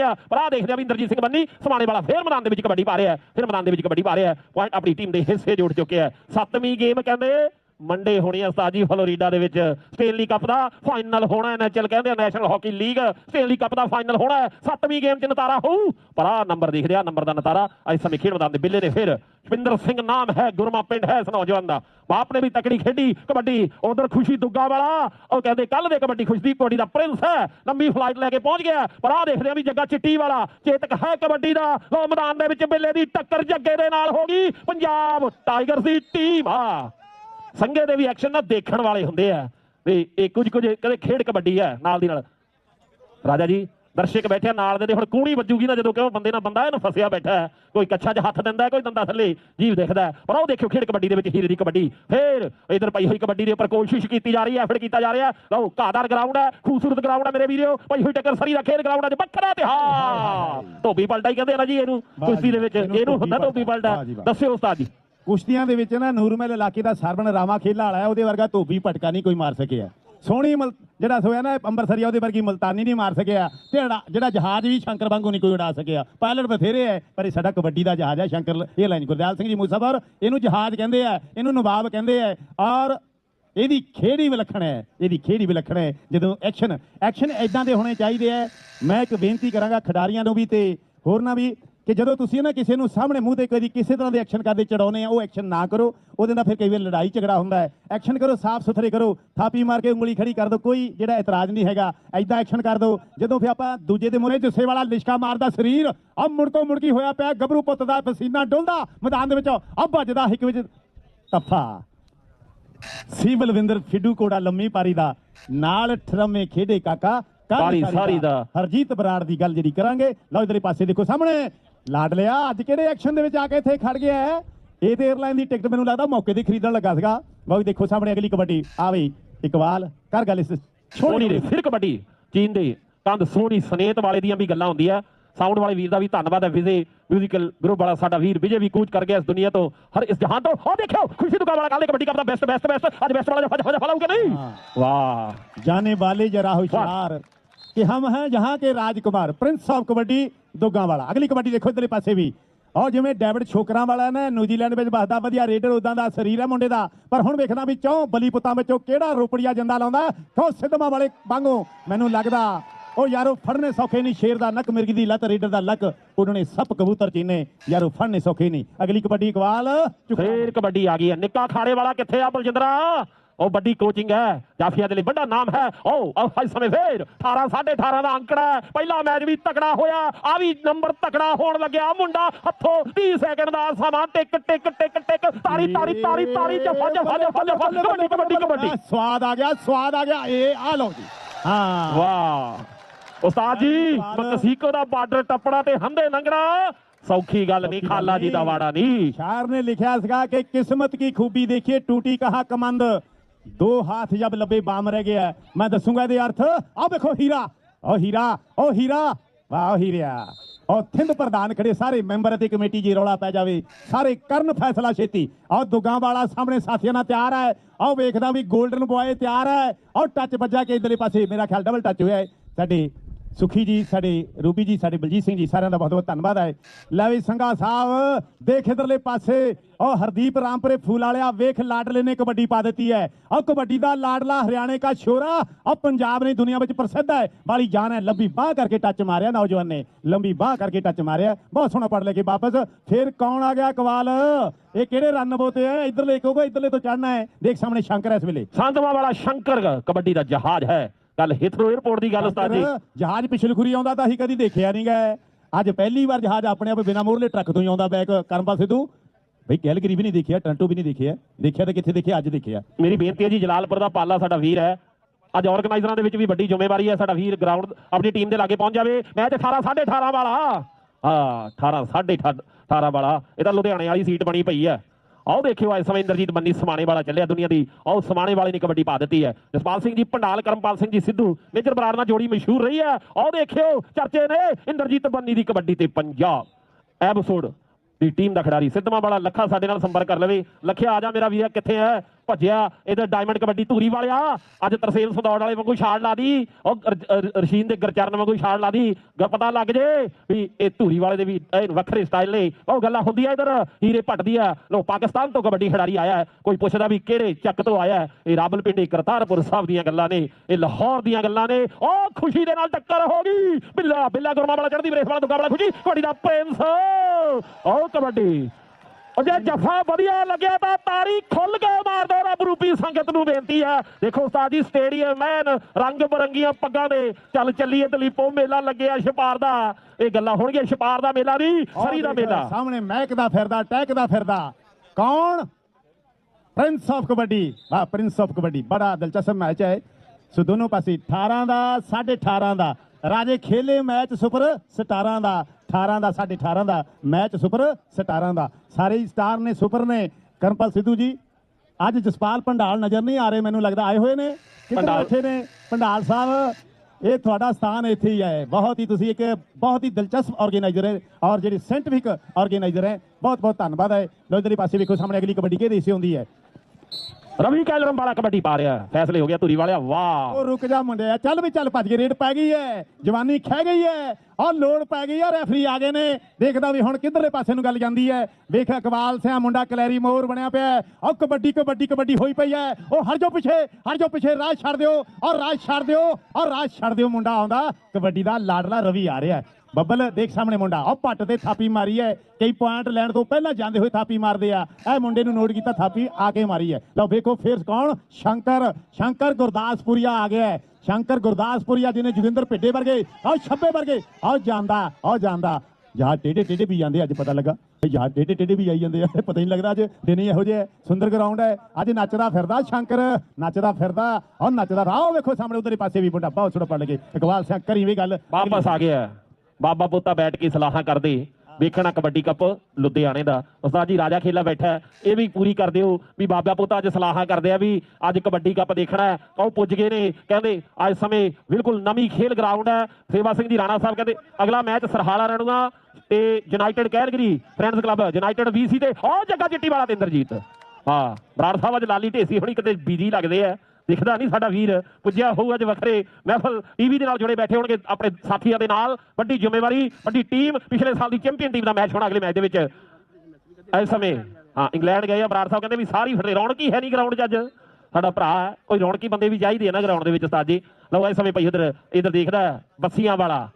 ਪਹੁੰਚਿਆ ਪਰ ਆ ਦੇਖਦੇ ਆ ਵੀ ਇੰਦਰਜੀਤ ਸਿੰਘ ਬੰਨੀ ਸਮਾਣੇ ਵਾਲਾ ਫੇਰ ਮੈਦਾਨ ਦੇ ਵਿੱਚ ਕਬੱਡੀ ਪਾ ਰਿਹਾ ਫਿਰ ਮੈਦਾਨ ਦੇ ਵਿੱਚ ਕਬੱਡੀ ਪਾ ਰਿਹਾ ਪੁਆਇੰਟ ਆਪਣੀ ਟੀਮ ਦੇ ਹਿੱਸੇ ਜੋੜ ਚੁੱਕਿਆ ਹੈ। ਸੱਤਵੀਂ ਗੇਮ ਕਹਿੰਦੇ ਮੰਡੇ ਹੋਣੀ ਆ ਉਸਤਾਦ ਫਲੋਰੀਡਾ ਦੇ ਵਿੱਚ। ਸਟੇਨਲੀ ਕੱਪ ਦਾ ਫਾਈਨਲ ਹੋਣਾ ਹੈ ਕਹਿੰਦੇ ਆ national hockey league Stanley cup ਦਾ ਫਾਈਨਲ ਹੋਣਾ ਸੱਤਵੀਂ ਗੇਮ 'ਚ ਨਤਾਰਾ ਹੋਊ। ਪਰ ਆ ਨੰਬਰ ਦੇਖਦੇ ਆ ਨੰਬਰ ਦਾ ਨਤਾਰਾ। ਅੱਜ ਸਮੇਂ ਖੇਡ ਮੈਦਾਨ ਦੇ ਬਿੱਲੇ ਨੇ ਫਿਰ। ਸ਼ਵਿੰਦਰ ਸਿੰਘ ਨਾਮ ਹੈ, ਗੁਰਮਾ ਪਿੰਡ ਹੈ ਇਸ ਨੌਜਵਾਨ ਦਾ। ਬਾਪ ਨੇ ਵੀ ਤਕੜੀ ਖੇਡੀ, ਕਬੱਡੀ। ਉਧਰ ਖੁਸ਼ੀ ਦੁੱਗਾ ਵਾਲਾ। ਉਹ ਕਹਿੰਦੇ ਕੱਲ ਦੇ ਕਬੱਡੀ ਖੁਸ਼ਦੀਪ ਕਬੱਡੀ ਦਾ ਪ੍ਰਿੰਸ ਹੈ। ਲੰਬੀ ਫਲਾਈਟ ਲੈ ਕੇ ਪਹੁੰਚ ਗਿਆ। ਪਰ ਆ ਦੇਖਦੇ ਆ ਵੀ ਜੱਗਾ ਚਿੱਟੀ ਵਾਲਾ। ਚੇਤਕ ਹੈ ਕਬੱਡੀ ਦਾ। ਲੋ ਮੈਦਾਨ ਦੇ ਵਿੱਚ ਬਿੱਲੇ ਦੀ ਟੱਕਰ ਜੱਗੇ ਦੇ ਨਾਲ ਹੋ ਗਈ। ਪੰਜਾਬ ਟਾਈਗਰ ਦੀ ਟੀਮ ਆ ਸੰਗੇ ਦੇ ਵੀ ਐਕਸ਼ਨ ਨਾ ਦੇਖਣ ਵਾਲੇ ਹੁੰਦੇ ਆ। ਵੀ ਇਹ ਕੁਝ ਕੁਝ ਕਦੇ ਖੇਡ ਕਬੱਡੀ ਹੈ ਨਾਲ ਦੀ ਨਾਲ। ਰਾਜਾ ਜੀ ਦਰਸ਼ਕ ਬੈਠਿਆ ਨਾਲ ਦੇ ਦੇ ਹੁਣ ਕੂਣੀ ਵੱਜੂਗੀ ਨਾ ਜਦੋਂ ਕਿਉਂ ਬੰਦੇ ਨਾਲ ਬੰਦਾ ਇਹਨੂੰ ਫਸਿਆ ਬੈਠਾ ਹੈ। ਕੋਈ ਕੱਛਾ 'ਚ ਹੱਥ ਦਿੰਦਾ ਹੈ, ਕੋਈ ਦੰਦਾ ਥੱਲੇ ਜੀਵ ਦਿਖਦਾ ਹੈ। ਪਰ ਉਹ ਦੇਖਿਓ ਖੇਡ ਕਬੱਡੀ ਦੇ ਵਿੱਚ ਹੀਰੇ ਦੀ ਕਬੱਡੀ। ਫੇਰ ਇਧਰ ਪਈ ਹੋਈ ਕਬੱਡੀ ਦੇ ਉੱਪਰ ਕੋਸ਼ਿਸ਼ ਕੀਤੀ ਜਾ ਰਹੀ ਹੈ ਐਫਰਟ ਕੀਤਾ ਜਾ ਰਿਹਾ। ਲਓ ਘਾਦਾਰ ਗਰਾਊਂਡ ਹੈ ਖੂਬਸੂਰਤ ਗਰਾਊਂਡ ਹੈ ਮੇਰੇ ਵੀਰੋ। ਪਈ ਹੋਈ ਟੱਕਰ ਸਰੀ ਦਾ ਖੇਡ ਗਰਾਊਂਡ ਹੈ ਵੱਖਰਾ ਤਿਹਾਰ ਧੋਬੀ ਪਲਟਾ ਹੀ ਕਹਿੰਦੇ ਆ ਨਾ ਜੀ ਇਹਨੂੰ ਕੁਸ਼ਤੀ ਦੇ ਵਿੱਚ। ਇਹਨੂੰ ਹੁੰਦਾ ਧੋਬੀ ਪਲਟਾ। ਦੱਸਿਓ ਉਸਤਾਦ ਜੀ। ਕੁਸ਼ਤੀਆਂ ਦੇ ਵਿੱਚ ਨਾ ਨੂਰਮਹਿਲ ਇਲਾਕੇ ਦਾ ਸਰਬਨ ਰਾਮਾ ਖੇਲਾ ਵਾਲਾ ਹੈ, ਉਹਦੇ ਵਰਗਾ ਧੋਬੀ ਪਟਕਾ ਨਹੀਂ ਕੋਈ ਮਾਰ ਸਕਿਆ। ਸੋਹਣੀ ਮਲ ਜਿਹੜਾ ਹੋਇਆ ਨਾ ਅੰਮ੍ਰਿਤਸਰੀਆ, ਉਹਦੇ ਵਰਗੀ ਮਲਤਾਨੀ ਨਹੀਂ ਮਾਰ ਸਕਿਆ। ਤੇ ਜਿਹੜਾ- ਜਿਹੜਾ ਜਹਾਜ਼ ਵੀ ਸ਼ੰਕਰ ਵਾਂਗੂ ਨਹੀਂ ਕੋਈ ਉਡਾ ਸਕਿਆ। ਪਾਇਲਟ ਬਥੇਰੇ ਹੈ, ਪਰ ਇਹ ਸਾਡਾ ਕਬੱਡੀ ਦਾ ਜਹਾਜ਼ ਹੈ, ਸ਼ੰਕਰ ਇਹ ਲਾਈਨ ਗੁਰਦਿਆਲ ਸਿੰਘ ਜੀ ਮੂਸਾਫਰ ਇਹਨੂੰ ਜਹਾਜ਼ ਕਹਿੰਦੇ ਆ, ਇਹਨੂੰ ਨਵਾਬ ਕਹਿੰਦੇ ਆ, ਔਰ ਇਹਦੀ ਖੇਡ ਹੀ ਵਿਲੱਖਣ ਹੈ, ਇਹਦੀ ਖੇਡ ਹੀ ਵਿਲੱਖਣ ਹੈ। ਜਦੋਂ ਐਕਸ਼ਨ ਐਕਸ਼ਨ ਐਦਾਂ ਦੇ ਹੋਣੇ ਚਾਹੀਦੇ ਆ, ਮੈਂ ਇੱਕ ਬੇਨਤੀ ਕਰਾਂਗਾ ਖਿਡਾਰੀਆਂ ਨੂੰ ਵੀ ਤੇ ਹੋਰਨਾਂ ਵੀ ਕਿ ਜਦੋਂ ਤੁਸੀਂ ਨਾ ਕਿਸੇ ਨੂੰ ਸਾਹਮਣੇ ਮੂੰਹ ਤੇ ਕਦੀ ਕਿਸੇ ਤਰ੍ਹਾਂ ਦੇ ਐਕਸ਼ਨ ਕਰਦੇ ਚੜਾਉਨੇ ਆ ਉਹ ਐਕਸ਼ਨ ਨਾ ਕਰੋ ਉਹਦੇ ਨਾਲ ਫਿਰ ਕਈ ਵਾਰ ਲੜਾਈ ਝਗੜਾ ਹੁੰਦਾ ਹੈ। ਐਕਸ਼ਨ ਕਰੋ ਸਾਫ਼ ਸੁਥਰੇ ਕਰੋ ਥਾਪੀ ਮਾਰ ਕੇ ਉਂਗਲੀ ਖੜੀ ਕਰ ਦਿਓ ਕੋਈ ਜਿਹੜਾ ਇਤਰਾਜ਼ ਨਹੀਂ ਹੈਗਾ ਐਦਾਂ ਐਕਸ਼ਨ ਕਰ ਦਿਓ। ਜਦੋਂ ਫਿਰ ਆਪਾਂ ਦੂਜੇ ਦੇ ਮੂਹਰੇ ਜੁੱਸੇ ਵਾਲਾ ਲਿਸ਼ਕਾ ਮਾਰਦਾ ਸਰੀਰ ਆ ਮੁੜਕੋ ਮੁੜਕੀ ਹੋਇਆ ਪਿਆ ਗੱਭਰੂ ਪੁੱਤ ਦਾ ਪਸੀਨਾ ਡੁੱਲਦਾ ਮੈਦਾਨ ਦੇ ਵਿੱਚ ਆ ਵੱਜਦਾ ਹਿੱਕ ਵਿੱਚ ਤਫਾ। ਸੀ ਬਲਵਿੰਦਰ ਫਿੱਡੂ ਕੋੜਾ ਲੰਮੀ ਪਾਰੀ ਦਾ ਨਾਲ ਠਰਮੇ ਖੇਡੇ ਕਾਕਾ ਪਾਰੀ ਸਾਰੀ ਦਾ। ਹਰਜੀਤ ਬਰਾੜ ਦੀ ਗੱਲ ਜਿਹੜੀ ਕਰਾਂਗੇ। ਲਓ ਇਧਰਲੇ ਪਾਸੇ ਦੇਖੋ ਸਾਹਮਣੇ ਲਾਡ ਲਿਆ ਅੱਜ ਕਿਹੜੇ ਐਕਸ਼ਨ ਦੇ ਵਿੱਚ ਆ ਕੇ ਇੱਥੇ ਖੜ ਗਿਆ ਹੈ ਇਹ ਤੇ 에ਅਰਲਾਈਨ ਦੀ ਟਿਕਟ ਮੈਨੂੰ ਲੱਗਦਾ ਮੌਕੇ ਤੇ ਖਰੀਦਣ ਲੱਗਾ ਸੀਗਾ ਬਾਕੀ ਦੇਖੋ ਸਾਹਮਣੇ ਅਗਲੀ ਕਬੱਡੀ ਆ ਬਈ ਇਕਬਾਲ ਕਰ ਗੱਲ ਇਸ ਸੋਨੀ ਦੇ ਫਿਰ ਕਬੱਡੀ ਚੀਨ ਦੇ ਕੰਦ ਸੋਨੀ ਸਨੇਤ ਵਾਲੇ ਦੀਆਂ ਵੀ ਗੱਲਾਂ ਹੁੰਦੀਆਂ ਸਾਊਂਡ ਵਾਲੇ ਵੀਰ ਦਾ ਵੀ ਧੰਨਵਾਦ ਹੈ ਵਿਜੇ ਮਿਊਜ਼ੀਕਲ ਗਰੁੱਪ ਵਾਲਾ ਸਾਡਾ ਵੀਰ ਵਿਜੇ ਵੀ ਕੂਚ ਕਰ ਗਿਆ ਇਸ ਦੁਨੀਆ ਤੋਂ ਹਰ ਇਸ ਜਹਾਨ ਤੋਂ ਹੋ ਦੇਖਿਓ ਖੁਸ਼ੀ ਦੁਕਾਨ ਵਾਲਾ ਕੱਲ ਕਬੱਡੀ ਕੱਪ ਦਾ ਬੈਸਟ ਬੈਸਟ ਬੈਸਟ ਅੱਜ ਬੈਸਟ ਵਾਲਾ ਜਫਾ ਜਫਾ ਫਲਾਉਗਾ ਨਹੀਂ ਵਾਹ ਜਾਣੇ ਵਾਲੇ ਜਰਾ ਹੁਸ਼ਿਆਰ कि हम हैं जहां के राजकुमार प्रिंस ऑफ ਕਬੱਡੀ ਦੁੱਗਾ ਵਾਲਾ ਅਗਲੀ ਕਬੱਡੀ ਦੇਖੋ ਇਧਰਲੇ ਪਾਸੇ ਵੀ ਔਰ ਜਿਵੇਂ ਡੇਵਿਡ ਛੋਕਰਾਂ ਵਾਲਾ ਨਾ ਨਿਊਜ਼ੀਲੈਂਡ ਵਿੱਚ ਵੱਸਦਾ ਵਧੀਆ ਰੇਡਰ ਉਦਾਂ ਦਾ ਸਰੀਰ ਹੈ ਮੁੰਡੇ ਦਾ ਪਰ ਹੁਣ ਵੇਖਣਾ ਵੀ ਚੌਂ ਬਲੀ ਪੁੱਤਾਂ ਵਿੱਚੋਂ ਕਿਹੜਾ ਰੋਪੜੀਆ ਜੰਦਾ ਲਾਉਂਦਾ ਕਿਉਂ ਸਿੱਧਮਾ ਵਾਲੇ ਵਾਂਗੂ ਮੈਨੂੰ ਲੱਗਦਾ ਉਹ ਯਾਰੋ ਫੜਨੇ ਸੌਖੇ ਨਹੀਂ ਸ਼ੇਰ ਦਾ ਨੱਕ ਮਿਰਗੀ ਦੀ ਲੱਤ ਰੇਡਰ ਦਾ ਲੱਕ ਉਹਨਾਂ ਨੇ ਸੱਪ ਕਬੂਤਰ ਚੀਨੇ ਯਾਰੋ ਫੜਨੇ ਸੌਖੇ ਨਹੀਂ ਅਗਲੀ ਕਬੱਡੀ ਇਕਬਾਲ ਚੁੱਕ- ਫੇਰ ਕਬੱਡੀ ਆ ਗਈ ਹੈ ਨਿੱਕਾ ਖਾੜੇ ਵਾਲਾ ਕਿੱਥੇ ਆ ਬਲਜਿੰਦਰਾ ਉਹ ਵੱਡੀ ਕੋਚਿੰਗ ਹੈ ਜਾਫੀਆ ਦੇ ਲਈ ਵੱਡਾ ਨਾਮ ਹੈ ਉਹ ਉਹ ਇਸ ਸਮੇਂ ਫੇਰ 18 18.5 ਦਾ ਅੰਕੜਾ ਹੈ ਪਹਿਲਾ ਮੈਚ ਵੀ ਤਕੜਾ ਹੋਇਆ ਆ ਵੀ ਨੰਬਰ ਤਕੜਾ ਹੋਣ ਲੱਗਿਆ ਮੁੰਡਾ ਹੱਥੋਂ 30 ਸੈਕਿੰਡ ਦਾ ਸਮਾਂ ਟਿਕ ਟਿਕ ਟਿਕ ਟਿਕ ਤਾਰੀ ਤਾਰੀ ਤਾਰੀ ਤਾਰੀ ਜਫਾ ਜਫਾ ਜਫਾ ਜਫਾ ਕਬੱਡੀ ਕਬੱਡੀ ਕਬੱਡੀ ਸਵਾਦ ਆ ਗਿਆ ਸਵਾਦ ਆ ਗਿਆ ਇਹ ਆ ਲਓ ਜੀ ਹਾਂ ਵਾਹ ਉਸਤਾਦ ਜੀ ਮਕਸੀਕੋ ਦਾ ਬਾਰਡਰ ਟੱਪਣਾ ਤੇ ਹੰਦੇ ਲੰਘਣਾ ਸੌਖੀ ਗੱਲ ਨਹੀਂ ਖਾਲਾ ਜੀ ਦਾ ਵਾੜਾ ਨਹੀਂ शायर ने लिखा सीगा कि किस्मत की खूबी देखिए टूटी कहा कमंद ਦੋ ਹੱਥ ਜਬ ਲੱਭੇ ਬਾਮ ਰਹਿ ਗਿਆ। ਮੈਂ ਦੱਸੂਗਾ ਇਹਦੇ ਅਰਥ। ਆਹ ਵੇਖੋ ਹੀਰਾ। ਉਹ ਹੀਰਾ ਉਹ ਹੀਰਾ। ਵਾਹ ਹੀਰਿਆ। ਔਰ ਥਿੰਦ ਪ੍ਰਧਾਨ ਖੜੇ, ਸਾਰੇ ਮੈਂਬਰ ਤੇ ਕਮੇਟੀ ਜੀ, ਰੌਲਾ ਪੈ ਜਾਵੇ। ਸਾਰੇ ਕਰਨ ਫੈਸਲਾ ਛੇਤੀ। ਔਰ ਦੁੱਗਾ ਵਾਲਾ ਸਾਹਮਣੇ ਸਾਥੀਆਂ ਨਾਲ ਤਿਆਰ ਹੈ। ਔਰ ਵੇਖਦਾ ਵੀ ਗੋਲਡਨ ਬੁਆਏ ਤਿਆਰ ਹੈ। ਔਰ ਟੱਚ ਵੱਜਾ ਕੇ ਇਧਰਲੇ ਪਾਸੇ। ਮੇਰਾ ਖਿਆਲ ਡਬਲ ਟੱਚ ਹੋਇਆ ਹੈ। ਸਾਡੇ ਸੁਖੀ ਜੀ, ਸਾਡੇ ਰੂਬੀ ਜੀ, ਸਾਡੇ ਬਲਜੀਤ ਸਿੰਘ ਜੀ, ਸਾਰਿਆਂ ਦਾ ਬਹੁਤ ਬਹੁਤ ਧੰਨਵਾਦ ਹੈ। ਲੈ ਵੀ ਸੰਘਾ ਸਾਹਿਬ, ਦੇਖ ਇਧਰਲੇ ਪਾਸੇ। ਉਹ ਹਰਦੀਪ ਰਾਮਪੁਰੇ ਫੂਲ ਵਾਲਿਆ, ਵੇਖ ਲਾਡਲੇ ਨੇ ਕਬੱਡੀ ਪਾ ਦਿੱਤੀ ਹੈ। ਉਹ ਕਬੱਡੀ ਦਾ ਲਾਡਲਾ ਹਰਿਆਣੇ ਦਾ ਸ਼ੋਰਾ ਉਹ ਪੰਜਾਬ ਨੇ ਦੁਨੀਆ ਵਿੱਚ ਪ੍ਰਸਿੱਧ ਹੈ। ਵਾਲੀ ਜਾਨ ਹੈ, ਲੰਬੀ ਬਾਹ ਕਰਕੇ ਟੱਚ ਮਾਰਿਆ ਨੌਜਵਾਨ ਨੇ। ਲੰਬੀ ਬਾਹ ਕਰਕੇ ਟੱਚ ਮਾਰਿਆ। ਬਹੁਤ ਸੋਹਣਾ ਪੜ ਲੈ ਕੇ ਵਾਪਸ। ਫਿਰ ਕੌਣ ਆ ਗਿਆ ਕਵਾਲ ਇਹ ਕਿਹੜੇ ਰਨ ਬੋਤੇ ਹੈ ਇਧਰਲੇ ਕਹੋਗਾ, ਇਧਰਲੇ ਤੋਂ ਚੜਨਾ ਹੈ। ਦੇਖ ਸਾਹਮਣੇ ਸ਼ੰਕਰ ਹੈ ਇਸ ਵੇਲੇ। ਸੰਤਵਾ ਵਾਲਾ ਸ਼ੰਕਰ ਕਬੱਡੀ ਦਾ ਜਹਾਜ਼ ਹੈ। ਗੱਲ ਹਿਥਰੋ 에ਅਰਪੋਰਟ ਦੀ ਗੱਲ ਉਸਤਾਦ ਜੀ। ਜਹਾਜ਼ ਪਿਛਲਖੁਰੀ ਆਉਂਦਾ ਤਾਂ ਅਸੀਂ ਕਦੀ ਦੇਖਿਆ ਨਹੀਂ ਗਾ। ਅੱਜ ਪਹਿਲੀ ਵਾਰ ਜਹਾਜ਼ ਆਪਣੇ ਆਪ ਬਿਨਾ ਮੋਰਲੇ ਟਰੱਕ ਤੋਂ ਹੀ ਆਉਂਦਾ ਬੈਕ ਕਰਮਪਾਲ ਸਿੱਧੂ ਬਈ ਕੈਲਗਰੀ ਵੀ ਨਹੀਂ ਦੇਖਿਆ ਟ੍ਰਾਂਟੋ ਵੀ ਨਹੀਂ ਦੇਖਿਆ। ਦੇਖਿਆ ਤਾਂ ਕਿੱਥੇ ਦੇਖਿਆ ਅੱਜ ਦੇਖਿਆ। ਮੇਰੀ ਬੇਨਤੀ ਹੈ ਜੀ ਜਲਾਲਪੁਰ ਦਾ ਪਾਲਾ ਸਾਡਾ ਵੀਰ ਹੈ। ਅੱਜ ਆਰਗੇਨਾਈਜ਼ਰਾਂ ਦੇ ਵਿੱਚ ਵੀ ਵੱਡੀ ਜ਼ਿੰਮੇਵਾਰੀ ਹੈ ਸਾਡਾ ਵੀਰ ਗਰਾਊਂਡ ਆਪਣੀ ਟੀਮ ਦੇ ਲਾਗੇ ਪਹੁੰਚ ਜਾਵੇ। ਮੈਚ 18 18.5 ਵਾਲਾ। ਹਾਂ 18 18.5 ਵਾਲਾ। ਇਹ ਤਾਂ ਲੁਧਿਆਣੇ ਵਾਲੀ ਸੀਟ ਬਣੀ ਪਈ ਹੈ। ਆਓ ਦੇਖਿਓ ਅੱਜ ਸਮੇਂ ਇੰਦਰਜੀਤ ਬੰਨੀ ਸਮਾਣੇ ਵਾਲਾ ਚੱਲਿਆ ਦੁਨੀਆ ਦੀ। ਆਓ ਸਮਾਣੇ ਵਾਲੇ ਨੇ ਕਬੱਡੀ ਪਾ ਦਿੱਤੀ ਹੈ। ਜਸਪਾਲ ਸਿੰਘ ਜੀ, ਪੰਡਾਲ ਕਰਮਪਾਲ ਸਿੰਘ ਜੀ, ਸਿੱਧੂ, ਮੇਜਰ ਬਰਾੜ ਨਾਲ ਜੋੜੀ ਮਸ਼ਹੂਰ ਰਹੀ ਹੈ। ਆਓ ਦੇਖਿਓ, ਚਰਚੇ ਨੇ ਇੰਦਰਜੀਤ ਬੰਨੀ ਦੀ ਕਬੱਡੀ ਤੇ ਪੰਜਾਬ। ਐਪੀਸੋਡ ਦੀ ਟੀਮ ਦਾ ਖਿਡਾਰੀ ਸਿੱਧਵਾਂ ਵਾਲਾ, ਲੱਖਾ ਸਾਡੇ ਨਾਲ ਸੰਪਰਕ ਕਰ ਲਵੇ। ਲੱਖਿਆ ਆ ਜਾ ਮੇਰਾ ਵੀਰ, ਕਿੱਥੇ ਹੈ? ਭੱਜਿਆ ਇਧਰ ਡਾਇਮੰਡ ਕਬੱਡੀ ਧੂਰੀ ਵਾਲਿਆ। ਅੱਜ ਤਰਸੇਲ ਸੰਦੌੜ ਵਾਲੇ ਵਾਂਗੂ ਛਾੜ ਲਾ ਦੀ। ਉਹ ਰਸ਼ੀਨ ਦੇ ਗਰਚਰਨ ਵਾਂਗੂ ਛਾੜ ਲਾ ਦੀ। ਪਤਾ ਲੱਗ ਜੇ ਵੀ ਇਹ ਧੂਰੀ ਵਾਲੇ ਦੇ ਵੀ ਇਹ ਵੱਖਰੇ ਸਟਾਈਲ ਨੇ। ਉਹ ਗੱਲਾਂ ਹੁੰਦੀਆਂ ਇਧਰ। ਹੀਰੇ ਭੱਟਦੀ ਆ। ਲੋ ਪਾਕਿਸਤਾਨ ਤੋਂ ਕਬੱਡੀ ਖਿਡਾਰੀ ਆਇਆ ਕੋਈ ਪੁੱਛਦਾ ਵੀ ਕਿਹੜੇ ਚੱਕ ਤੋਂ ਆਇਆ ਹੈ। ਇਹ ਰਾਵਲਪਿੰਡੀ, ਕਰਤਾਰਪੁਰ ਸਾਹਿਬ ਦੀਆਂ ਗੱਲਾਂ ਨੇ। ਇਹ ਲਾਹੌਰ ਦੀਆਂ ਗੱਲਾਂ ਨੇ। ਉਹ ਖੁਸ਼ੀ ਦੇ ਨਾਲ ਟੱਕਰ ਹੋ ਗਈ। ਬਿੱਲਾ ਬਿੱਲਾ ਗੁਰਮਾ ਵਾਲਾ ਚੜਦੀ ਬਰੇਸ ਵਾਲਾ, ਦੁੱਗਾ ਵਾਲਾ ਖੁਸ਼ੀ। ਕਬੱਡੀ ਦਾ ਪ੍ਰਿੰਸ ਉਹ ਕਬੱਡੀ। ਜੇ ਜਫਾ ਵਧੀਆ ਲੱਗਿਆ ਤਾਂ ਤਾਰੀ ਖੁੱਲ ਕੇ ਮਾਰ ਦੋ ਰੱਬ ਰੂਪੀ ਸੰਗਤ ਨੂੰ ਬੇਨਤੀ ਹੈ ਦੇਖੋ ਉਸਤਾਦ ਜੀ ਸਟੇਡੀਅਮ ਮੈਨ ਰੰਗ ਬਰੰਗੀਆਂ ਪੱਗਾਂ ਦੇ। ਚੱਲ ਚੱਲੀਏ ਦਲੀਪੋ ਮੇਲਾ ਲੱਗਿਆ ਛਪਾਰ ਦਾ। ਇਹ ਗੱਲਾਂ ਹੋਣਗੀਆਂ ਛਪਾਰ ਦਾ ਮੇਲਾ ਨਹੀਂ ਸਰੀ ਦਾ ਮੇਲਾ। ਸਾਹਮਣੇ ਮਹਿਕਦਾ ਫਿਰਦਾ ਟਹਿਕਦਾ ਫਿਰਦਾ। ਕੌਣ? ਪ੍ਰਿੰਸ ਆਫ ਕਬੱਡੀ ਵਾਹ ਪ੍ਰਿੰਸ ਆਫ ਕਬੱਡੀ ਬੜਾ ਦਿਲਚਸਪ ਮੈਚ ਹੈ ਸੋ ਦੋਨੋਂ ਪਾਸੇ 18 ਦਾ 18.5 ਦਾ। ਰਾਜੇ ਖੇਲੇ ਮੈਚ ਸੁਪਰ 17 ਦਾ 18 ਦਾ 18.5 ਦਾ ਮੈਚ ਸੁਪਰ 17 ਦਾ। ਸਾਰੇ ਹੀ ਸਟਾਰ ਨੇ ਸੁਪਰ ਨੇ। ਕਰਮਪਾਲ ਸਿੱਧੂ ਜੀ ਅੱਜ ਜਸਪਾਲ ਪੰਡਾਲ ਨਜ਼ਰ ਨਹੀਂ ਆ ਰਹੇ ਮੈਨੂੰ ਲੱਗਦਾ ਆਏ ਹੋਏ ਨੇ। ਪੰਡਾਲ। ਬੈਠੇ ਨੇ? ਪੰਡਾਲ ਸਾਹਿਬ ਇਹ ਤੁਹਾਡਾ ਸਥਾਨ ਇੱਥੇ ਹੀ ਹੈ। ਬਹੁਤ ਹੀ ਤੁਸੀਂ ਇੱਕ ਬਹੁਤ ਹੀ ਦਿਲਚਸਪ ਆਰਗੇਨਾਈਜ਼ਰ ਹੈ ਔਰ ਜਿਹੜੀ ਸਾਇੰਟਿਫਿਕ ਆਰਗੇਨਾਈਜ਼ਰ ਹੈ ਬਹੁਤ ਬਹੁਤ ਧੰਨਵਾਦ ਹੈ। ਲੋ ਇਧਰਲੀ ਪਾਸੇ ਵੇਖੋ ਸਾਹਮਣੇ ਅਗਲੀ ਕਬੱਡੀ ਕਿਹਦੇ ਹਿੱਸੇ ਹੁੰਦੀ ਹੈ? ਰਵੀ ਕੈਲਰਮ ਵਾਲਾ ਕਬੱਡੀ ਪਾ ਰਿਹਾ। ਫੈਸਲੇ ਹੋ ਗਿਆ ਧੂਰੀ ਵਾਲਿਆ, ਵਾਹ। ਉਹ ਰੁਕ ਜਾ ਮੁੰਡਿਆ ਚੱਲ ਵੀ ਚੱਲ ਭੱਜ ਕੇ ਰੇਡ ਪੈ ਗਈ ਹੈ ਜਵਾਨੀ ਖਹਿ ਗਈ ਹੈ ਔਰ ਲੋੜ ਪੈ ਗਈ ਹੈ ਰੈਫਰੀ ਆ ਗਏ ਨੇ। ਦੇਖਦਾ ਵੀ ਹੁਣ ਕਿੱਧਰਲੇ ਪਾਸੇ ਨੂੰ ਗੱਲ ਜਾਂਦੀ ਹੈ ਵੇਖ, ਇਕਬਾਲ ਸਿਆ ਮੁੰਡਾ ਕਲੈਰੀ ਮੋਰ ਬਣਿਆ ਪਿਆ ਹੈ। ਔਰ ਕਬੱਡੀ ਕਬੱਡੀ ਕਬੱਡੀ ਹੋਈ ਪਈ ਹੈ ਉਹ ਹਰ ਜੋ ਪਿੱਛੇ ਹਰ ਜੋ ਪਿੱਛੇ, ਰਾਜ ਛੱਡ ਦਿਓ। ਔਰ ਰਾਜ ਛੱਡ ਦਿਓ ਔਰ ਰਾਜ ਛੱਡ ਦਿਓ ਮੁੰਡਾ ਆਉਂਦਾ। ਕਬੱਡੀ ਦਾ ਲਾਡਲਾ ਰਵੀ ਆ ਰਿਹਾ। ਬੱਬਲ, ਦੇਖ ਸਾਹਮਣੇ ਮੁੰਡਾ। ਉਹ ਪੱਟ ਤੇ ਥਾਪੀ ਮਾਰੀ ਹੈ ਕਈ ਪੁਆਇੰਟ ਲੈਣ ਤੋਂ ਪਹਿਲਾਂ ਜਾਂਦੇ ਹੋਏ ਥਾਪੀ ਮਾਰਦੇ ਆ। ਇਹ ਮੁੰਡੇ ਨੂੰ ਨੋਟ ਕੀਤਾ, ਥਾਪੀ ਆ ਕੇ ਮਾਰੀ ਹੈ ਲਓ ਵੇਖੋ ਫੇਰ ਕੌਣ? ਸ਼ੰਕਰ ਸ਼ੰਕਰ ਗੁਰਦਾਸਪੁਰੀਆ ਆ ਗਿਆ ਸ਼ੰਕਰ ਗੁਰਦਾਸਪੁਰੀਆ, ਜਿਹਨੇ ਜੋਗਿੰਦਰ ਭਿੱਡੇ ਵਰਗੇ, ਆਹ ਛੱਬੇ ਵਰਗੇ ਆਓ ਜਾਂਦਾ, ਆਹ ਜਾਂਦਾ। ਜਹਾ ਟੇਡੇ ਟੇਡੇ ਵੀ ਜਾਂਦੇ ਅੱਜ ਪਤਾ ਲੱਗਾ। ਯਾਰ ਟੇਡੇ ਟੇਡੇ ਵੀ ਆਈ ਜਾਂਦੇ ਆ ਪਤਾ ਹੀ ਨਹੀਂ ਲੱਗਦਾ ਅੱਜ। ਦਿਨ ਹੀ ਇਹੋ ਜਿਹਾ ਸੁੰਦਰ ਗਰਾਊਂਡ ਹੈ ਅੱਜ ਨੱਚਦਾ ਫਿਰਦਾ ਸ਼ੰਕਰ, ਨੱਚਦਾ ਫਿਰਦਾ ਔਰ ਨੱਚਦਾ ਰਾਹ ਵੇਖੋ ਸਾਹਮਣੇ ਉਧਰਲੇ ਪਾਸੇ ਵੀ ਮੁੰਡਾ। ਬਹੁਤ ਸੋਹਣਾ ਪੜ ਲਗੇ ਇਕਬਾਲ ਸਿੰਘ ਕਰੀ ਵੀ ਗੱਲ। ਵਾਪਸ ਆ ਗਿਆ। ਬਾਬਾ ਪੋਤਾ ਬੈਠ ਕੇ ਸਲਾਹਾਂ ਕਰਦੇ, ਵੇਖਣਾ ਕਬੱਡੀ ਕੱਪ ਲੁਧਿਆਣੇ ਦਾ। ਉਸਤਾਦ ਜੀ ਰਾਜਾ ਖੇਲਾ ਬੈਠਾ ਇਹ ਵੀ ਪੂਰੀ ਕਰ ਦਿਓ ਵੀ ਬਾਬਾ ਪੋਤਾ ਅੱਜ ਸਲਾਹਾਂ ਕਰਦੇ ਆ ਵੀ ਅੱਜ ਕਬੱਡੀ ਕੱਪ ਦੇਖਣਾ ਉਹ ਪੁੱਜ ਗਏ ਨੇ, ਕਹਿੰਦੇ ਅੱਜ ਸਮੇਂ ਬਿਲਕੁਲ ਨਵੀਂ ਖੇਲ ਗਰਾਊਂਡ ਹੈ। ਸੇਵਾ ਸਿੰਘ ਜੀ ਰਾਣਾ ਸਾਹਿਬ ਕਹਿੰਦੇ, ਅਗਲਾ ਮੈਚ ਸਰਹਾਲਾ ਰਹਿਣੂਗਾ ਤੇ united Calgary friends club united VC ਤੇ, ਉਹ ਜੱਗਾ ਚਿੱਟੀ ਵਾਲਾ ਤੇ ਇੰਦਰਜੀਤ। ਹਾਂ, ਬਰਾੜ ਸਾਹਿਬ ਅੱਜ ਲਾਲੀ ਢੇਸੀ ਹੋਣੀ ਕਿਤੇ ਬਿਜ਼ੀ ਲੱਗਦੇ ਆ। ਦਿਖਦਾ ਨਹੀਂ ਸਾਡਾ ਵੀਰ। ਪੁੱਜਿਆ ਹੋਊ ਅੱਜ ਵੱਖਰੇ। ਮਹਿਫਲ ਟੀਵੀ ਦੇ ਨਾਲ ਜੁੜੇ ਬੈਠੇ ਹੋਣਗੇ ਆਪਣੇ ਸਾਥੀਆਂ ਦੇ ਨਾਲ। ਵੱਡੀ ਜ਼ਿੰਮੇਵਾਰੀ, ਵੱਡੀ ਟੀਮ ਪਿਛਲੇ ਸਾਲ ਦੀ ਚੈਂਪੀਅਨ ਟੀਮ ਦਾ ਮੈਚ ਹੋਣਾ ਅਗਲੇ ਮੈਚ ਦੇ ਵਿੱਚ। ਇਸ ਸਮੇਂ, ਹਾਂ, ਇੰਗਲੈਂਡ ਗਏ ਆ, ਬਰਾੜ ਸਾਹਿਬ ਕਹਿੰਦੇ ਵੀ ਸਾਰੀ ਫਟੇ ਰੌਣਕ ਹੀ ਹੈ ਨਹੀਂ ਗਰਾਊਂਡ 'ਚ ਅੱਜ। ਸਾਡਾ ਭਰਾ ਕੋਈ ਰੌਣਕੀ ਬੰਦੇ ਵੀ ਚਾਹੀਦੇ ਆ ਨਾ ਗਰਾਊਂਡ ਦੇ ਵਿੱਚ ਉਸਤਾਦ ਜੀ। ਲਓ, ਇਸ ਸਮੇਂ ਭਾਈ ਇਧਰ ਇਧਰ ਦੇਖਦਾ, ਬੱਸੀਆਂ ਵਾਲਾ।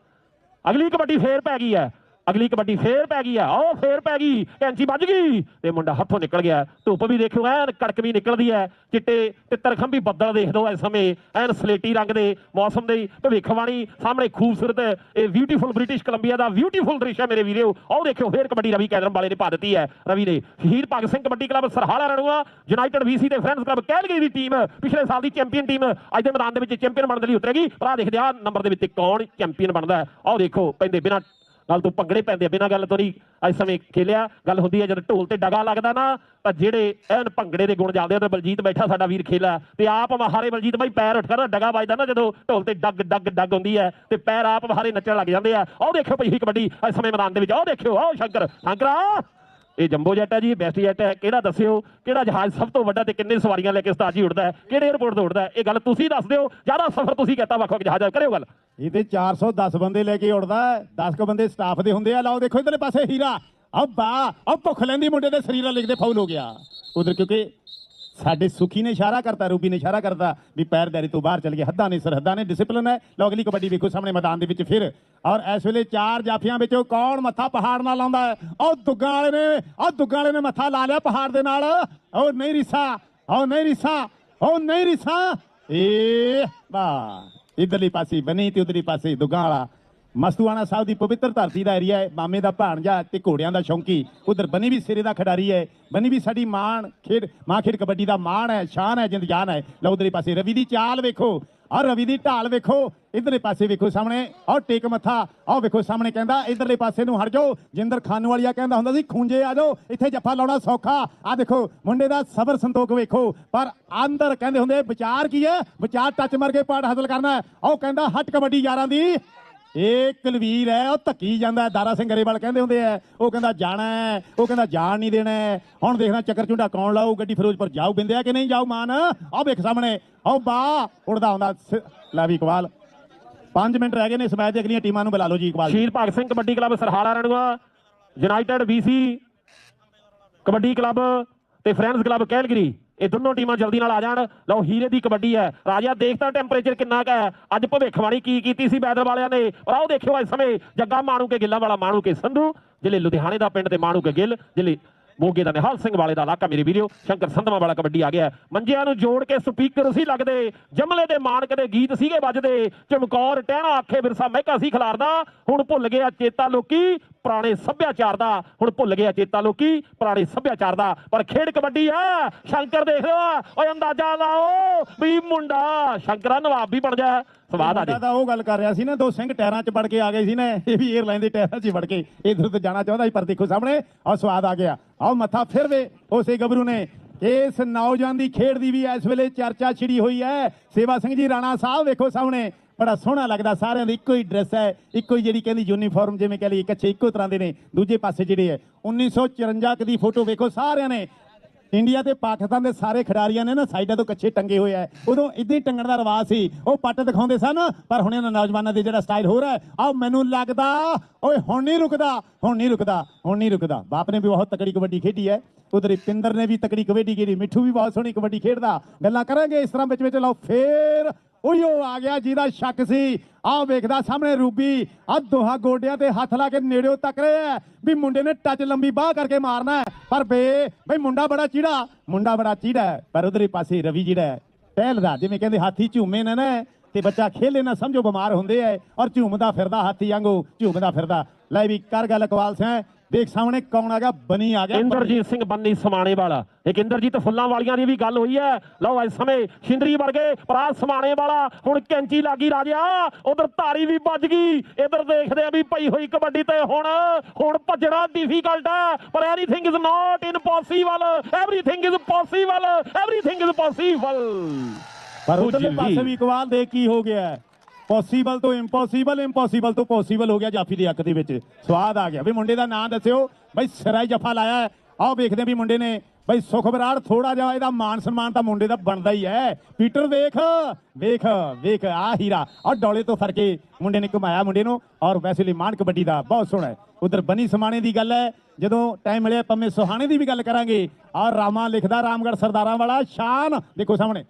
ਅਗਲੀ ਕਬੱਡੀ ਫੇਰ ਪੈ ਗਈ ਹੈ। ਅਗਲੀ ਕਬੱਡੀ ਫੇਰ ਪੈ ਗਈ ਆ, ਉਹ ਫੇਰ ਪੈ ਗਈ, ਕੈਂਚੀ ਵੱਜ ਗਈ ਤੇ ਮੁੰਡਾ ਹੱਥੋਂ ਨਿਕਲ ਗਿਆ, ਧੁੱਪ ਵੀ ਦੇਖਿਓ, ਐਨ ਕੜਕ ਵੀ ਨਿਕਲਦੀ ਹੈ ਚਿੱਟੇ ਤਿੱਤਰ ਤਰਖੰਭੀ ਬੱਦਲ ਦੇਖ ਦੋ ਇਸ ਸਮੇਂ, ਐਨ ਸਲੇਟੀ ਰੰਗ ਦੇ ਮੌਸਮ ਦੇ ਭਵਿੱਖਬਾਣੀ ਸਾਹਮਣੇ ਖੂਬਸੂਰਤ, ਇਹ ਬਿਊਟੀਫੁਲ ਬ੍ਰਿਟਿਸ਼ ਕੋਲੰਬੀਆ ਦਾ ਬਿਊਟੀਫੁਲ ਦ੍ਰਿਸ਼ ਹੈ ਮੇਰੇ ਵੀਰੋ ਆਓ ਦੇਖਿਓ, ਫੇਰ ਕਬੱਡੀ ਰਵੀ ਕੈਦਰਮ ਵਾਲੇ ਨੇ ਪਾ ਦਿੱਤੀ ਹੈ ਰਵੀ ਨੇ Shaheed Bhagat Singh kabaddi club Sarhala Ranua united VC ਤੇ ਫਰੈਂਡਸ ਕਲੱਬ ਕੈਲਗਰੀ ਦੀ ਟੀਮ ਪਿਛਲੇ ਸਾਲ ਦੀ ਚੈਂਪੀਅਨ ਟੀਮ ਅੱਜ ਦੇ ਮੈਦਾਨ ਦੇ ਵਿੱਚ ਚੈਂਪੀਅਨ ਬਣਨ ਲਈ ਉਤਰੇਗੀ, ਪਰ ਆਹ ਦੇਖਦੇ ਆ ਨੰਬਰ ਦੇ ਵਿੱਚ ਕੌਣ ਚੈਂਪੀਅਨ ਬਣਦਾ ਹੈ ਆਓ ਦੇਖੋ, ਪੈਂਦੇ ਬਿਨਾਂ ਗੱਲ ਤੋਂ ਭੰਗੜੇ ਪੈਂਦੇ ਬਿਨਾਂ ਗੱਲ ਤੋਂ ਨਹੀਂ ਅੱਜ ਸਮੇਂ ਖੇਲਿਆ, ਗੱਲ ਹੁੰਦੀ ਹੈ ਜਦ ਢੋਲ ਤੇ ਡਗਾ ਲੱਗਦਾ ਨਾ, ਤਾਂ ਜਿਹੜੇ ਐਨ ਭੰਗੜੇ ਦੇ ਗੁਣ ਚੱਲਦੇ ਆ, ਤੇ ਬਲਜੀਤ ਬੈਠਾ ਸਾਡਾ ਵੀਰ ਖੇਲਾ, ਤੇ ਆਪ ਮਹਾਰੇ ਬਲਜੀਤ ਬਾਈ ਪੈਰ ਉੱਠ ਕਰ ਡਗਾ ਵੱਜਦਾ ਨਾ, ਜਦੋਂ ਢੋਲ ਤੇ ਡੱਗ ਡੱਗ ਡੱਗ ਹੁੰਦੀ ਹੈ ਤੇ ਪੈਰ ਆਪ ਮਹਾਰੇ ਨੱਚਣ ਲੱਗ ਜਾਂਦੇ ਆ। ਉਹ ਦੇਖਿਓ ਭਈ, ਕਬੱਡੀ ਅੱਜ ਸਮੇਂ ਮੈਦਾਨ ਦੇ ਵਿੱਚ ਆਓ ਦੇਖਿਓ ਆਓ ਸ਼ੰਕਰ, ਸ਼ੰਕਰਾ! ਇਹ ਜੰਬੋ ਜੈਟ ਹੈ ਜੀ ਬੈਸਟ ਜੈਟ ਹੈ। ਕਿਹੜਾ ਦੱਸਿਓ? ਕਿਹੜਾ ਜਹਾਜ਼ ਸਭ ਤੋਂ ਵੱਡਾ ਤੇ ਕਿੰਨੇ ਸਵਾਰੀਆਂ ਲੈ ਕੇ ਉਸਤਾਦ ਜੀ ਉੱਡਦਾ ਹੈ? ਕਿਹੜੇ 에ਅਰਪੋਰਟ ਤੋਂ ਉੱਡਦਾ ਹੈ? ਇਹ ਗੱਲ ਤੁਸੀਂ ਦੱਸ ਦਿਓ। ਜ਼ਿਆਦਾ ਸਫ਼ਰ ਤੁਸੀਂ ਕੀਤਾ ਵੱਖ ਵੱਖ ਜਹਾਜ਼ਾਂ ਕਰਿਓ ਗੱਲ। ਇਹ ਤੇ 410 ਬੰਦੇ ਲੈ ਕੇ ਉੜਦਾ 10 ਕੁ ਬੰਦੇ ਸਟਾਫ ਦੇ ਹੁੰਦੇ ਆ। ਲਾਓ ਦੇਖੋ ਇਧਰਲੇ ਪਾਸੇ ਹੀਰਾ। ਅੱਬਾ ਆ ਭੁੱਖ ਲੈਂਦੀ ਮੁੰਡੇ ਦੇ ਸਰੀਰਾਂ ਲਿਖਦੇ ਫਾਉਲ ਹੋ ਗਿਆ। ਉਧਰ ਕਿਉਂਕਿ ਸਾਡੇ ਸੁਖੀ ਨੇ ਇਸ਼ਾਰਾ ਕਰਤਾ, ਰੂਬੀ ਨੇ ਇਸ਼ਾਰਾ ਕਰਤਾ ਵੀ ਪੈਰਦਾਰੀ ਤੋਂ ਬਾਹਰ ਚਲ ਗਏ। ਹੱਦਾਂ ਨੇ ਸਰਹੱਦਾਂ ਨੇ ਡਿਸਪਲਿਨ ਹੈ। ਲਓ ਅਗਲੀ ਕਬੱਡੀ ਵੇਖੋ ਸਾਹਮਣੇ ਮੈਦਾਨ ਦੇ ਵਿੱਚ ਫਿਰ। ਔਰ ਇਸ ਵੇਲੇ ਚਾਰ ਜਾਫੀਆਂ ਵਿੱਚੋਂ ਕੌਣ ਮੱਥਾ ਪਹਾੜ ਨਾਲ ਲਾਉਂਦਾ ਹੈ? ਉਹ ਦੁੱਗਾਂ ਵਾਲੇ ਨੇ, ਉਹ ਦੁੱਗਾਂ ਵਾਲੇ ਨੇ ਮੱਥਾ ਲਾ ਲਿਆ ਪਹਾੜ ਦੇ ਨਾਲ। ਉਹ ਨਹੀਂ ਰਿਸਾ, ਉਹ ਨਹੀਂ ਰਿਸਾ, ਉਹ ਨਹੀਂ ਰਿਸਾ। ਏ ਬਾ ਇਧਰਲੀ ਪਾਸੇ ਬਣੀ ਤੇ ਉਧਰਲੀ ਪਾਸੇ ਦੁੱਗਾਂ ਵਾਲਾ। ਮਸਤੂਆਣਾ ਸਾਹਿਬ ਦੀ ਪਵਿੱਤਰ ਧਰਤੀ ਦਾ ਏਰੀਆ ਹੈ, ਮਾਮੇ ਦਾ ਭਾਣਜਾ ਤੇ ਘੋੜਿਆਂ ਦਾ ਸ਼ੌਂਕੀ। ਉਧਰ ਬਨੀ ਵੀ ਸਿਰੇ ਦਾ ਖਿਡਾਰੀ ਹੈ ਬਨੀ ਵੀ ਸਾਡੀ ਮਾਣ ਖੇਡ, ਮਾਂ ਖੇਡ ਕਬੱਡੀ ਦਾ ਮਾਣ ਹੈ, ਸ਼ਾਨ ਹੈ, ਜਿੰਦ ਹੈ। ਲਓ ਉਧਰਲੇ ਪਾਸੇ ਰਵੀ ਦੀ ਚਾਲ ਵੇਖੋ ਔਰ ਰਵੀ ਦੀ ਢਾਲ ਵੇਖੋ, ਇਧਰਲੇ ਪਾਸੇ ਵੇਖੋ ਸਾਹਮਣੇ ਔਰ ਟੇਕ ਮੱਥਾ, ਆਹ ਵੇਖੋ ਸਾਹਮਣੇ ਕਹਿੰਦਾ, ਇਧਰਲੇ ਪਾਸੇ ਨੂੰ ਹਟ ਜਾਓ, ਜਿੰਦਰ ਖਾਨ ਵਾਲੀਆ ਕਹਿੰਦਾ ਹੁੰਦਾ ਸੀ ਖੂੰਜੇ ਆ ਜਾਓ, ਇੱਥੇ ਜੱਫਾ ਲਾਉਣਾ ਸੌਖਾ। ਆ ਦੇਖੋ, ਮੁੰਡੇ ਦਾ ਸਬਰ ਸੰਤੋਖ ਵੇਖੋ, ਪਰ ਅੰਦਰ ਕਹਿੰਦੇ ਹੁੰਦੇ, ਵਿਚਾਰ ਕੀ ਹੈ? ਵਿਚਾਰ ਟੱਚ ਮਾਰ ਕੇ ਪਾੜ ਹਾਸਲ ਕਰਨਾ ਹੈ। ਉਹ ਕਹਿੰਦਾ, ਹਟ ਕਬੱਡੀ ਯਾਰਾਂ ਦੀ। ਇਹ ਕੁਲਵੀਰ ਹੈ, ਉਹ ਧੱਕੀ ਜਾਂਦਾ ਦਾਰਾ ਸਿੰਘ ਗਰੇਵਾਲ ਕਹਿੰਦੇ ਹੁੰਦੇ ਆ, ਉਹ ਕਹਿੰਦਾ ਜਾਣਾ ਉਹ ਕਹਿੰਦਾ ਜਾਣ ਨਹੀਂ ਦੇਣਾ ਹੁਣ ਦੇਖਣਾ ਚੱਕਰ ਝੁੰਡਾ ਕੌਣ ਲਾਊ, ਗੱਡੀ ਫਿਰੋਜ਼ਪੁਰ ਜਾਊ, ਬਿੰਦਿਆ ਕਿ ਨਹੀਂ ਜਾਊ, ਮਾਨ? ਆਹ ਵੇਖ ਸਾਹਮਣੇ, ਆਹ ਬਾ, ਉੜਦਾ ਹੁੰਦਾ ਸ- ਲੈ ਵੀ ਇਕਬਾਲ। 5 ਮਿੰਟ ਰਹਿ ਗਏ ਨੇ ਇਸ ਮੈਚ ਦੇ, ਅਗਲੀਆਂ ਟੀਮਾਂ ਨੂੰ ਬੁਲਾ ਲਓ ਜੀ ਇਕਬਾਲ। ਜੀ। Shaheed Bhagat Singh kabaddi club Sarhala Ranua, united BC kabaddi club ਤੇ ਫਰੈਂਡਸ ਕਲੱਬ ਕੈਲਗਰੀ। ਇਹ ਦੋਨੋਂ ਟੀਮਾਂ ਜਲਦੀ ਨਾਲ ਆ ਜਾਣ। ਲਓ, ਹੀਰੇ ਦੀ ਕਬੱਡੀ ਹੈ। ਰਾਜਾ ਦੇਖਦਾ ਟੈਂਪਰੇਚਰ ਕਿੰਨਾ ਕੁ ਹੈ। ਅੱਜ ਭਵਿੱਖਬਾਣੀ ਕੀ ਕੀਤੀ ਸੀ ਬੈਦਲ ਵਾਲਿਆਂ ਨੇ? ਔਰ ਆਓ ਦੇਖਿਓ ਇਸ ਸਮੇਂ। ਜੱਗਾ ਮਾਣੂ ਕੇ ਗਿੱਲਾਂ ਵਾਲਾ ਮਾਣੂ ਕੇ ਸੰਧੂ ਜ਼ਿਲ੍ਹੇ ਲੁਧਿਆਣੇ ਦਾ ਪਿੰਡ ਤੇ ਮਾਣੂ ਕੇ ਗਿੱਲ ਜ਼ਿਲ੍ਹੇ ਮੋਗੇ ਦਾ ਨਿਹਾਲ ਸਿੰਘ ਵਾਲੇ ਦਾ ਇਲਾਕਾ ਮੇਰੀ ਵੀਰੋ, ਸ਼ੰਕਰ ਸੰਧਮਾ ਵਾਲਾ ਕਬੱਡੀ ਆ ਗਿਆ। ਮੰਜਿਆਂ ਨੂੰ ਜੋੜ ਕੇ ਸਪੀਕਰ ਸੀ ਲੱਗਦੇ, ਜਮਲੇ ਦੇ ਮਾਨਕ ਦੇ ਗੀਤ ਸੀਗੇ ਵੱਜਦੇ। ਚਮਕੌਰ, ਟਹਿਣਾ, ਆਖੇ ਵਿਰਸਾ ਮਹਿਕਾ ਸੀ ਖਿਲਾਰਦਾ। ਹੁਣ ਭੁੱਲ ਗਿਆ ਚੇਤਾ ਲੋਕੀ, ਪੁਰਾਣੇ ਸੱਭਿਆਚਾਰ ਦਾ। ਹੁਣ ਭੁੱਲ ਗਿਆ ਚੇਤਾ ਲੋਕੀ, ਪੁਰਾਣੇ ਸੱਭਿਆਚਾਰ ਦਾ। ਪਰ ਖੇਡ ਕਬੱਡੀ ਆ। ਸ਼ੰਕਰ ਦੇਖ ਲਓ ਓਏ ਅੰਦਾਜ਼ਾ ਲਾਓ ਵੀ ਮੁੰਡਾ, ਸ਼ੰਕਰਾ ਨਵਾਬ ਵੀ ਬਣ ਜਾ ਸਵਾਦ ਆ ਜੇ। ਤਾਂ ਉਹ ਗੱਲ ਕਰ ਰਿਹਾ ਸੀ ਨਾ ਦੋ ਸਿੰਘ ਟਾਇਰਾਂ 'ਚ ਵੜ ਕੇ ਆ ਗਏ ਸੀ ਨਾ ਇਹ ਵੀ 에ਅਰਲਾਈਨ ਦੇ ਟਾਇਰਾਂ 'ਚ ਵੜ ਕੇ ਇਧਰ ਉੱਧਰ ਜਾਣਾ ਚਾਹੁੰਦਾ ਸੀ ਪਰ ਦੇਖੋ ਸਾਹਮਣੇ ਆਹ ਸਵਾਦ ਆ ਗਿਆ। ਆਹ ਮੱਥਾ ਫਿਰ ਵੇ ਉਸੇ ਗੱਭਰੂ ਨੇ। ਇਸ ਨੌਜਵਾਨ ਦੀ ਖੇਡ ਦੀ ਵੀ ਇਸ ਵੇਲੇ ਚਰਚਾ ਛਿੜੀ ਹੋਈ ਹੈ। ਸੇਵਾ ਸਿੰਘ ਜੀ ਰਾਣਾ ਸਾਹਿਬ ਵੇਖੋ ਸਾਹਮਣੇ। ਬੜਾ ਸੋਹਣਾ ਲੱਗਦਾ ਸਾਰਿਆਂ ਦੀ ਇੱਕੋ ਹੀ ਡਰੈਸ ਹੈ ਇੱਕੋ ਹੀ ਜਿਹੜੀ ਕਹਿੰਦੀ ਯੂਨੀਫਾਰਮ ਜਿਵੇਂ ਕਹ ਲਈ ਕੱਛੇ ਇੱਕੋ ਤਰ੍ਹਾਂ ਦੇ ਨੇ। ਦੂਜੇ ਪਾਸੇ ਜਿਹੜੇ ਹੈ 1954 ਕ ਦੀ ਫੋਟੋ ਵੇਖੋ ਸਾਰਿਆਂ ਨੇ। ਇੰਡੀਆ ਤੇ ਪਾਕਿਸਤਾਨ ਦੇ ਸਾਰੇ ਖਿਡਾਰੀਆਂ ਨੇ ਨਾ ਸਾਈਡਾਂ ਤੋਂ ਕੱਚੇ ਟੰਗੇ ਹੋਏ ਆ। ਉਦੋਂ ਇਦਾਂ ਹੀ ਟੰਗਣ ਦਾ ਰਿਵਾਜ ਸੀ। ਉਹ ਪੱਟ ਦਿਖਾਉਂਦੇ ਸਨ, ਪਰ ਹੁਣ ਇਹਨਾਂ ਨੌਜਵਾਨਾਂ ਦੇ ਜਿਹੜਾ ਸਟਾਈਲ ਹੋ ਰਿਹਾ ਹੈ ਆ ਮੈਨੂੰ ਲੱਗਦਾ, ਓਏ ਹੁਣ ਨਹੀਂ ਰੁਕਦਾ, ਹੁਣ ਨਹੀਂ ਰੁਕਦਾ, ਹੁਣ ਨਹੀਂ ਰੁਕਦਾ। ਬਾਪ ਨੇ ਵੀ ਬਹੁਤ ਤਕੜੀ ਕਬੱਡੀ ਖੇਡੀ ਹੈ। ਉਧਰ ਪਿੰਦਰ ਨੇ ਵੀ ਤਕੜੀ ਕਬੱਡੀ ਖੇਡੀ, ਮਿੱਠੂ ਵੀ ਬਹੁਤ ਸੋਹਣੀ ਕਬੱਡੀ ਖੇਡਦਾ। ਗੱਲਾਂ ਕਰਾਂਗੇ ਇਸ ਤਰ੍ਹਾਂ ਵਿੱਚ ਵਿੱਚ, ਲਓ ਫੇਰ ਉਹੀ ਉਹ ਆ ਗਿਆ ਜਿਹਦਾ ਸ਼ੱਕ ਸੀ। ਆਹ ਵੇਖਦਾ ਸਾਹਮਣੇ ਰੂਬੀ ਆ ਦੋਹਾਂ ਗੋਡਿਆਂ ਤੇ ਹੱਥ ਲਾ ਕੇ ਨੇੜਿਓ ਤੱਕ ਰਿਹਾ ਹੈ ਵੀ ਮੁੰਡੇ ਨੇ ਟੱਚ ਲੰਬੀ ਬਾਹ ਕਰਕੇ ਮਾਰਨਾ ਹੈ। ਪਰ ਬੇ, ਬਈ ਮੁੰਡਾ ਬੜਾ ਚੀੜਾ, ਮੁੰਡਾ ਬੜਾ ਚੀੜਾ ਪਰ ਉਧਰੇ ਪਾਸੇ ਰਵੀ ਜਿਹੜਾ ਹੈ ਟਹਿਲਦਾ ਜਿਵੇਂ ਕਹਿੰਦੇ ਹਾਥੀ ਝੂਮੇ ਨਾ ਨਾ, ਤੇ ਬੱਚਾ ਖੇਲੇ ਨਾ ਸਮਝੋ ਬਿਮਾਰ ਹੁੰਦੇ ਐ ਔਰ ਝੂਮਦਾ ਫਿਰਦਾ ਹਾਥੀ ਵਾਂਗੂ, ਝੂਮਦਾ ਫਿਰਦਾ। ਲੈ ਵੀ ਕਰ ਗੱਲ ਇਕਬਾਲ ਸਿੰਘ ਦੇਖ ਸਾਹਮਣੇ ਕੌਣ ਆ ਗਿਆ? ਬਣੀ ਆ ਗਿਆ ਇੰਦਰਜੀਤ ਸਿੰਘ ਬੰਨੀ ਸਮਾਣੇ ਵਾਲਾ। ਇੱਕ ਇੰਦਰਜੀਤ ਫੁੱਲਾਂ ਵਾਲੀਆਂ ਦੀ ਵੀ ਗੱਲ ਹੋਈ ਹੈ। ਲਓ ਇਸ ਸਮੇਂ ਸ਼ਿੰਦਰੀ ਵਰਗੇ ਪਰਾ ਸਮਾਣੇ ਵਾਲਾ। ਹੁਣ ਕੈਂਚੀ ਲੱਗੀ ਰਾਜਾ ਉਧਰ ਧਾਰੀ ਵੀ ਵੱਜ ਗਈ। ਇਧਰ ਦੇਖਦੇ ਆ ਵੀ ਪਈ ਹੋਈ ਕਬੱਡੀ ਤੇ ਹੁਣ ਹੁਣ ਭੱਜਣਾ ਡਿਫਿਕਲਟ ਹੈ। ਪਰ anything is not impossible everything is possible everything is possible ਪਰ ਉਧਰਲੇ। ਪਾਸੇ ਵੀ ਇਕਬਾਲ ਦੇ ਕੀ ਹੋ ਗਿਆ? ਪੋਸੀਬਲ ਤੋਂ ਇੰਪੋਸੀਬਲ ਇੰਪੋਸੀਬਲ ਤੋਂ ਪੋਸੀਬਲ ਹੋ ਗਿਆ ਜਾਫੀ ਦੇ ਅੱਖ ਦੇ ਵਿੱਚ। ਸਵਾਦ ਆ ਗਿਆ। ਵੀ ਮੁੰਡੇ ਦਾ ਨਾਂ ਦੱਸਿਓ। ਬਈ ਸਿਰਾ ਹੀ ਜਫਾ ਲਾਇਆ ਆਓ ਵੇਖਦੇ ਵੀ ਮੁੰਡੇ ਨੇ ਬਈ ਸੁਖ ਬਰਾੜ ਥੋੜਾ ਜਿਹਾ ਇਹਦਾ ਮਾਨ ਸਨਮਾਨ ਤਾਂ ਮੁੰਡੇ ਦਾ ਬਣਦਾ ਹੀ ਹੈ। ਪੀਟਰ ਵੇਖ ਵੇਖ ਵੇਖ, ਆ ਹੀਰਾ। ਔਰ ਡੋਲੇ ਤੋਂ ਫੜ ਕੇ ਮੁੰਡੇ ਨੇ ਘੁਮਾਇਆ ਮੁੰਡੇ ਨੂੰ। ਔਰ ਵੈਸੇ ਲਈ ਮਾਨ ਕਬੱਡੀ ਦਾ ਬਹੁਤ ਸੋਹਣਾ ਹੈ। ਉਧਰ ਬਨੀ ਸਮਾਣੇ ਦੀ ਗੱਲ ਹੈ। ਜਦੋਂ ਟਾਈਮ ਮਿਲਿਆ ਪੰਮੇ ਸੁਹਾਣੇ ਦੀ ਵੀ ਗੱਲ ਕਰਾਂਗੇ। ਔਰ ਰਾਮਾ ਲਿਖਦਾ ਰਾਮਗੜ ਸਰਦਾਰਾਂ ਵਾਲਾ। ਸ਼ਾਨ। ਦੇਖੋ ਸਾਹਮਣੇ।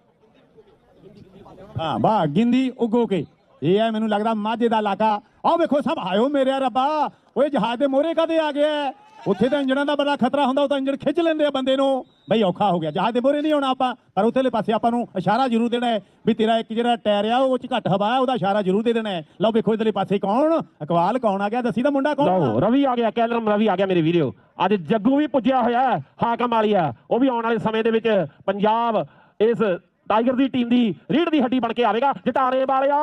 ਹਾਂ ਬਾ ਗਿੰਦੀ ਉਗੋ ਕੇ। ਇਹ ਹੈ ਮੈਨੂੰ ਲੱਗਦਾ ਮਾਝੇ ਦਾ ਇਲਾਕਾ। ਆਹ ਵੇਖੋ ਸਭ ਆਇਓ ਮੇਰੇ ਰੱਬਾ। ਓਏ ਜਹਾਜ਼ ਦੇ ਮੋਹਰੇ ਕਦੇ ਆ ਗਿਆ? ਉੱਥੇ ਤਾਂ ਇੰਜਣਾਂ ਦਾ ਬੜਾ ਖਤਰਾ ਹੁੰਦਾ ਉਹ ਤਾਂ ਇੰਜਣ ਖਿੱਚ ਲੈਂਦੇ ਆ ਬੰਦੇ ਨੂੰ। ਬਈ ਔਖਾ ਹੋ ਗਿਆ। ਜਹਾਜ਼ ਦੇ ਮੋਹਰੇ ਨਹੀਂ ਆਉਣਾ ਆਪਾਂ ਪਰ ਉੱਥੇਲੇ ਪਾਸੇ ਆਪਾਂ ਨੂੰ ਇਸ਼ਾਰਾ ਜ਼ਰੂਰ ਦੇਣਾ ਹੈ ਵੀ ਤੇਰਾ ਇੱਕ ਜਿਹੜਾ ਟਾਇਰ ਆ ਉਹ ਚ ਘੱਟ ਹਵਾ ਹੈ ਉਹਦਾ ਇਸ਼ਾਰਾ ਜ਼ਰੂਰ ਦੇ ਦੇਣਾ ਹੈ। ਲਓ ਵੇਖੋ ਇਧਰਲੇ ਪਾਸੇ ਕੌਣ? ਅਕਵਾਲ ਕੌਣ ਆ ਗਿਆ? ਦੱਸੀ ਦਾ ਮੁੰਡਾ ਕੌਣ ਲਓ ਆ? ਰਵੀ ਆ ਗਿਆ ਕੈਲਰਮ ਰਵੀ ਆ ਗਿਆ ਮੇਰੇ ਵੀਰੋ। ਅੱਜ ਜੱਗੂ ਵੀ ਪੁੱਜਿਆ ਹੋਇਆ ਹਾਕਮ ਵਾਲੀਆ। ਉਹ ਵੀ ਆਉਣ ਵਾਲੇ ਸਮੇਂ ਦੇ ਵਿੱਚ ਪੰਜਾਬ ਇਸ ਟਾਈਗਰ ਦੀ ਟੀਮ ਦੀ ਰੀੜ ਦੀ ਹੱਡੀ ਬਣ ਕੇ ਆਵੇਗਾ। ਜਟਾਰੇ ਵਾਲਿਆ,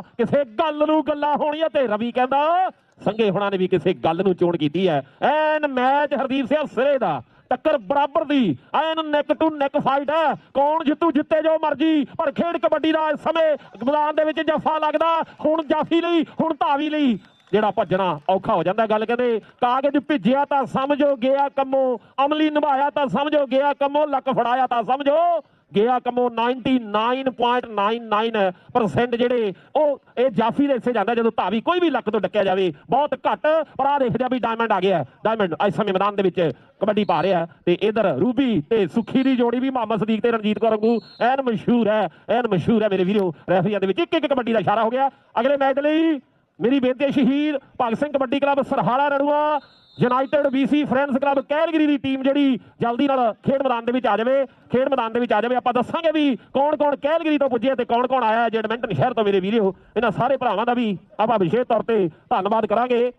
ਕਿਸੇ ਗੱਲ ਨੂੰ ਗੱਲਾਂ ਹੋਣੀਆਂ ਤੇ ਰਵੀ ਕਹਿੰਦਾ, ਸੰਗੇ ਹੁਣਾਂ ਨੇ ਵੀ ਕਿਸੇ ਗੱਲ ਨੂੰ ਚੋਣ ਕੀਤੀ ਹੈ। ਐਨ ਮੈਚ ਹਰਦੀਪ ਸਿੰਘ ਸਿਰੇ ਦਾ। ਟੱਕਰ ਬਰਾਬਰ ਦੀ। An neck to neck fight ਹੈ। ਕੌਣ ਜਿੱਤੂ, ਜਿੱਤੇ ਜੋ ਮਰਜ਼ੀ, ਪਰ ਖੇਡ ਕਬੱਡੀ ਦਾ ਇਸ ਸਮੇਂ ਮੈਦਾਨ ਦੇ ਵਿੱਚ ਜੱਫਾ ਲੱਗਦਾ। ਹੁਣ ਜਾਫੀ ਲਈ, ਹੁਣ ਧਾਵੀ ਲਈ। ਜਿਹੜਾ ਭੱਜਣਾ ਔਖਾ ਹੋ ਜਾਂਦਾ ਗੱਲ ਕਹਿੰਦੇ ਕਾਗਜ਼ ਭਿੱਜਿਆ ਤਾਂ ਸਮਝੋ, ਗਿਆ ਕੰਮੋ। ਅਮਲੀ ਨਿਭਾਇਆ ਤਾਂ ਸਮਝੋ, ਗਿਆ ਕੰਮੋ। ਲੱਕ ਫੜਾਇਆ ਤਾਂ ਸਮਝੋ। ਗਿਆ ਕੰਮੋ 99.99% ਜਿਹੜੇ ਉਹ ਇਹ ਜਾਫੀ ਦੇ ਹਿੱਸੇ ਜਾਂਦਾ ਜਦੋਂ ਧਾਵੀ ਕੋਈ ਵੀ ਲੱਕ ਤੋਂ ਡੱਕਿਆ ਜਾਵੇ, ਬਹੁਤ ਘੱਟ। ਪਰ ਆ ਦੇਖਦੇ ਆ ਵੀ ਡਾਇਮੰਡ ਆ ਗਿਆ। ਡਾਇਮੰਡ ਇਸ ਸਮੇਂ ਮੈਦਾਨ ਦੇ ਵਿੱਚ ਕਬੱਡੀ ਪਾ ਰਿਹਾ ਤੇ ਇਧਰ ਰੂਬੀ ਤੇ ਸੁਖੀ ਦੀ ਜੋੜੀ ਵੀ ਮੁਹੰਮਦ ਸਦੀਕ ਤੇ ਰਣਜੀਤ ਕੌਰ ਵਾਂਗੂ ਐਨ ਮਸ਼ਹੂਰ ਹੈ, ਐਨ ਮਸ਼ਹੂਰ ਹੈ ਮੇਰੇ ਵੀਰੋ। ਰੈਫਰੀਆਂ ਦੇ ਵਿੱਚ ਇੱਕ ਇੱਕ ਕਬੱਡੀ ਦਾ ਇਸ਼ਾਰਾ ਹੋ ਗਿਆ। ਅਗਲੇ ਮੈਚ ਲਈ ਮੇਰੀ ਬੇਨਤੀ ਹੈ Shaheed Bhagat Singh kabaddi club Sarhala Rarua. United BC friends club Calgary ਦੀ ਟੀਮ ਜਿਹੜੀ ਜਲਦੀ ਨਾਲ ਖੇਡ ਮੈਦਾਨ ਦੇ ਵਿੱਚ ਆ ਜਾਵੇ, ਖੇਡ ਮੈਦਾਨ ਦੇ ਵਿੱਚ ਆ ਜਾਵੇ, ਆਪਾਂ ਦੱਸਾਂਗੇ ਵੀ ਕੌਣ ਕੌਣ ਕੈਲਗਰੀ ਤੋਂ ਪੁੱਜੇ ਤੇ ਕੌਣ ਕੌਣ ਆਇਆ ਹੈ ਜੈਡਮੈਂਟਨ ਸ਼ਹਿਰ ਤੋਂ ਮੇਰੇ ਵੀਰੋ, ਇਹਨਾਂ ਸਾਰੇ ਭਰਾਵਾਂ ਦਾ ਵੀ ਆਪਾਂ ਵਿਸ਼ੇਸ਼ ਤੌਰ ਤੇ ਧੰਨਵਾਦ ਕਰਾਂਗੇ।